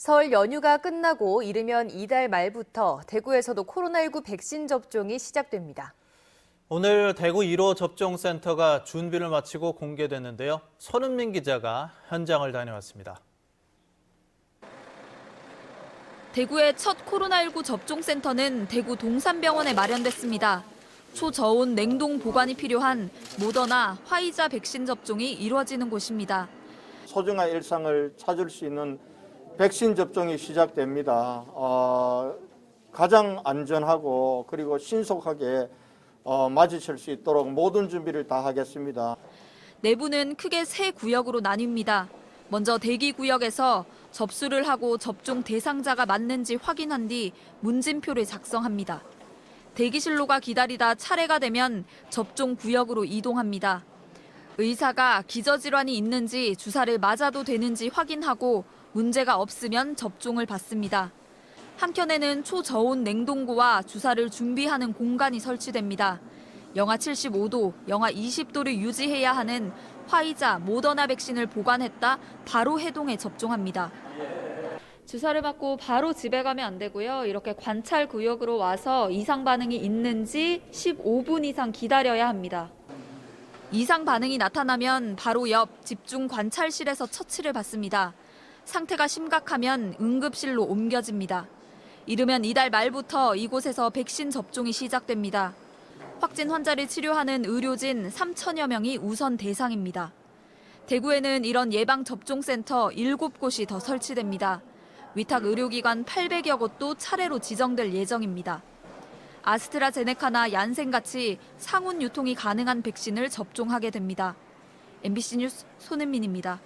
설 연휴가 끝나고 이르면 이달 말부터 대구에서도 코로나19 백신 접종이 시작됩니다. 오늘 대구 1호 접종센터가 준비를 마치고 공개됐는데요. 손은민 기자가 현장을 다녀왔습니다. 대구의 첫 코로나19 접종센터는 대구 동산병원에 마련됐습니다. 초저온 냉동 보관이 필요한 모더나, 화이자 백신 접종이 이루어지는 곳입니다. 소중한 일상을 찾을 수 있는 백신 접종이 시작됩니다. 어, 가장 안전하고 그리고 신속하게 어, 맞으실 수 있도록 모든 준비를 다 하겠습니다. 내부는 크게 세 구역으로 나뉩니다. 먼저 대기 구역에서 접수를 하고 접종 대상자가 맞는지 확인한 뒤 문진표를 작성합니다. 대기실로가 기다리다 차례가 되면 접종 구역으로 이동합니다. 의사가 기저질환이 있는지 주사를 맞아도 되는지 확인하고 문제가 없으면 접종을 받습니다. 한켠에는 초저온 냉동고와 주사를 준비하는 공간이 설치됩니다. 영하 75도, 영하 20도를 유지해야 하는 화이자, 모더나 백신을 보관했다 바로 해동해 접종합니다. 주사를 맞고 바로 집에 가면 안 되고요. 이렇게 관찰 구역으로 와서 이상 반응이 있는지 15분 이상 기다려야 합니다. 이상 반응이 나타나면 바로 옆 집중 관찰실에서 처치를 받습니다. 상태가 심각하면 응급실로 옮겨집니다. 이르면 이달 말부터 이곳에서 백신 접종이 시작됩니다. 확진 환자를 치료하는 의료진 3천여 명이 우선 대상입니다. 대구에는 이런 예방 접종센터 7곳이 더 설치됩니다. 위탁 의료기관 800여 곳도 차례로 지정될 예정입니다. 아스트라제네카나 얀센 같이 상온 유통이 가능한 백신을 접종하게 됩니다. MBC 뉴스 손은민입니다.